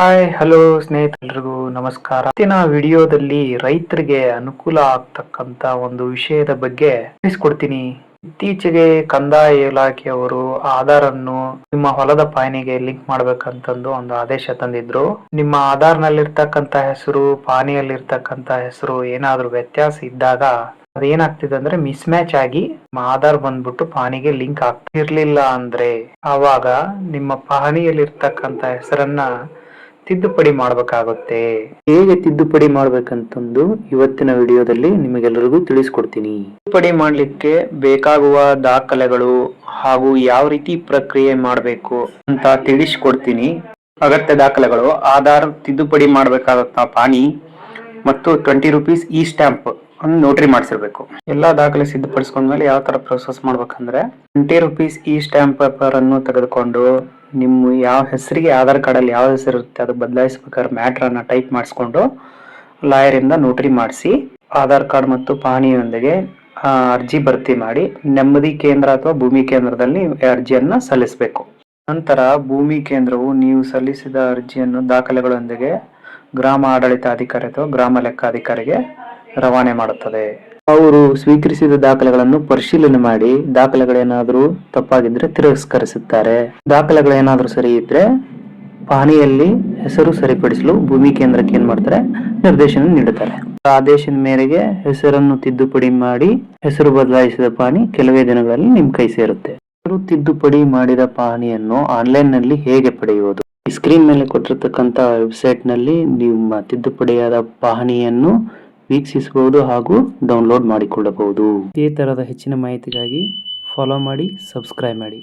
Hi hello ಸ್ನೇಹಿತರೆಲ್ಲರಿಗೂ ನಮಸ್ಕಾರ. ಇವತ್ತಿನ ವಿಡಿಯೋದಲ್ಲಿ ರೈತರಿಗೆ ಅನುಕೂಲ ಆಗ್ತಕ್ಕಂತ ಒಂದು ವಿಷಯದ ಬಗ್ಗೆ ತಿಳಿಸ್ಕೊಡ್ತೀನಿ. ಇತ್ತೀಚೆಗೆ ಕಂದಾಯ ಇಲಾಖೆಯವರು ಆಧಾರ್ ಅನ್ನು ನಿಮ್ಮ ಹೊಲದ ಪಾನಿಗೆ ಲಿಂಕ್ ಮಾಡ್ಬೇಕಂತಂದು ಒಂದು ಆದೇಶ ತಂದಿದ್ರು. ನಿಮ್ಮ ಆಧಾರ್ ನಲ್ಲಿರ್ತಕ್ಕಂತ ಹೆಸರು ಪಾನಿಯಲ್ಲಿರ್ತಕ್ಕಂತ ಹೆಸರು ಏನಾದ್ರೂ ವ್ಯತ್ಯಾಸ ಇದ್ದಾಗ ಅದೇನಾಗ್ತಿದೆ ಅಂದ್ರೆ ಮಿಸ್ ಮ್ಯಾಚ್ ಆಗಿ ನಿಮ್ಮ ಆಧಾರ್ ಬಂದ್ಬಿಟ್ಟು ಪಾನಿಗೆ ಲಿಂಕ್ ಆಗ್ತಿರ್ಲಿಲ್ಲ ಅಂದ್ರೆ ಆವಾಗ ನಿಮ್ಮ ಪಹಣಿಯಲ್ಲಿರ್ತಕ್ಕಂತ ಹೆಸರನ್ನ ತಿದ್ದುಪಡಿ ಮಾಡಬೇಕಾಗುತ್ತೆ. ಹೇಗೆ ತಿದ್ದುಪಡಿ ಮಾಡ್ಬೇಕಂತಂದು ಇವತ್ತಿನ ವಿಡಿಯೋದಲ್ಲಿ ನಿಮಗೆಲ್ಲರಿಗೂ ತಿಳಿಸ್ಕೊಡ್ತೀನಿ. ತಿದ್ದುಪಡಿ ಮಾಡ್ಲಿಕ್ಕೆ ಬೇಕಾಗುವ ದಾಖಲೆಗಳು ಹಾಗೂ ಯಾವ ರೀತಿ ಪ್ರಕ್ರಿಯೆ ಮಾಡಬೇಕು ಅಂತ ತಿಳಿಸ್ಕೊಡ್ತೀನಿ. ಅಗತ್ಯ ದಾಖಲೆಗಳು ಆಧಾರ್ ತಿದ್ದುಪಡಿ ಮಾಡಬೇಕಾದಂತ ಪಾನಿ ಮತ್ತು ಟ್ವೆಂಟಿ ರುಪೀಸ್ ಇ ಸ್ಟ್ಯಾಂಪ್ ಅನ್ನು ನೋಟ್ರಿ ಮಾಡಿಸಿರ್ಬೇಕು. ಎಲ್ಲಾ ದಾಖಲೆ ಸಿದ್ಧಪಡಿಸ್ಕೊಂಡ್ಮೇಲೆ ಯಾವ ತರ ಪ್ರೊಸೆಸ್ ಮಾಡ್ಬೇಕಂದ್ರೆ twenty rupees e stamp paper ಅನ್ನು ತೆಗೆದುಕೊಂಡು ನಿಮ್ಮ ಯಾವ ಹೆಸರಿಗೆ ಆಧಾರ್ ಕಾರ್ಡಲ್ಲಿ ಯಾವ ಹೆಸರು ಇರುತ್ತೆ ಅದು ಬದಲಾಯಿಸ್ಬೇಕಾದ್ರೆ ಮ್ಯಾಟ್ರನ್ನು ಟೈಪ್ ಮಾಡಿಸ್ಕೊಂಡು ಲಾಯರಿಂದ ನೋಟ್ರಿ ಮಾಡಿಸಿ ಆಧಾರ್ ಕಾರ್ಡ್ ಮತ್ತು ಪಹಣಿಯೊಂದಿಗೆ ಅರ್ಜಿ ಭರ್ತಿ ಮಾಡಿ ನೆಮ್ಮದಿ ಕೇಂದ್ರ ಅಥವಾ ಭೂಮಿ ಕೇಂದ್ರದಲ್ಲಿ ಅರ್ಜಿಯನ್ನು ಸಲ್ಲಿಸಬೇಕು. ನಂತರ ಭೂಮಿ ಕೇಂದ್ರವು ನೀವು ಸಲ್ಲಿಸಿದ ಅರ್ಜಿಯನ್ನು ದಾಖಲೆಗಳೊಂದಿಗೆ ಗ್ರಾಮ ಆಡಳಿತ ಅಧಿಕಾರಿ ಅಥವಾ ಗ್ರಾಮ ಲೆಕ್ಕಾಧಿಕಾರಿಗೆ ರವಾನೆ ಮಾಡುತ್ತದೆ. ಅವರು ಸ್ವೀಕರಿಸಿದ ದಾಖಲೆಗಳನ್ನು ಪರಿಶೀಲನೆ ಮಾಡಿ ದಾಖಲೆಗಳೇನಾದರೂ ತಪ್ಪಾಗಿದ್ರೆ ತಿರಸ್ಕರಿಸುತ್ತಾರೆ. ದಾಖಲೆಗಳೇನಾದರೂ ಸರಿ ಇದ್ರೆ ಪಾನಿಯಲ್ಲಿ ಹೆಸರು ಸರಿಪಡಿಸಲು ಭೂಮಿ ಕೇಂದ್ರಕ್ಕೆ ಏನ್ ಮಾಡ್ತಾರೆ? ನಿರ್ದೇಶನ ನೀಡುತ್ತಾರೆ. ಆದೇಶದ ಮೇರೆಗೆ ಹೆಸರನ್ನು ತಿದ್ದುಪಡಿ ಮಾಡಿ ಹೆಸರು ಬದಲಾಯಿಸಿದ ಪಾನಿ ಕೆಲವೇ ದಿನಗಳಲ್ಲಿ ನಿಮ್ ಕೈ ಸೇರುತ್ತೆ. ಹೆಸರು ತಿದ್ದುಪಡಿ ಮಾಡಿದ ಪಾನಿಯನ್ನು ಆನ್ಲೈನ್ನಲ್ಲಿ ಹೇಗೆ ಪಡೆಯುವುದು? ಸ್ಕ್ರೀನ್ ಮೇಲೆ ಕೊಟ್ಟಿರತಕ್ಕಂತ ವೆಬ್ಸೈಟ್ನಲ್ಲಿ ನಿಮ್ಮ ತಿದ್ದುಪಡಿಯಾದ ಪಹಣಿಯನ್ನು ವೀಕ್ಷಿಸಬಹುದು ಹಾಗೂ ಡೌನ್ಲೋಡ್ ಮಾಡಿಕೊಳ್ಳಬಹುದು. ಇದೇ ತರಹದ ಹೆಚ್ಚಿನ ಮಾಹಿತಿಗಾಗಿ ಫಾಲೋ ಮಾಡಿ ಸಬ್ಸ್ಕ್ರೈಬ್ ಮಾಡಿ.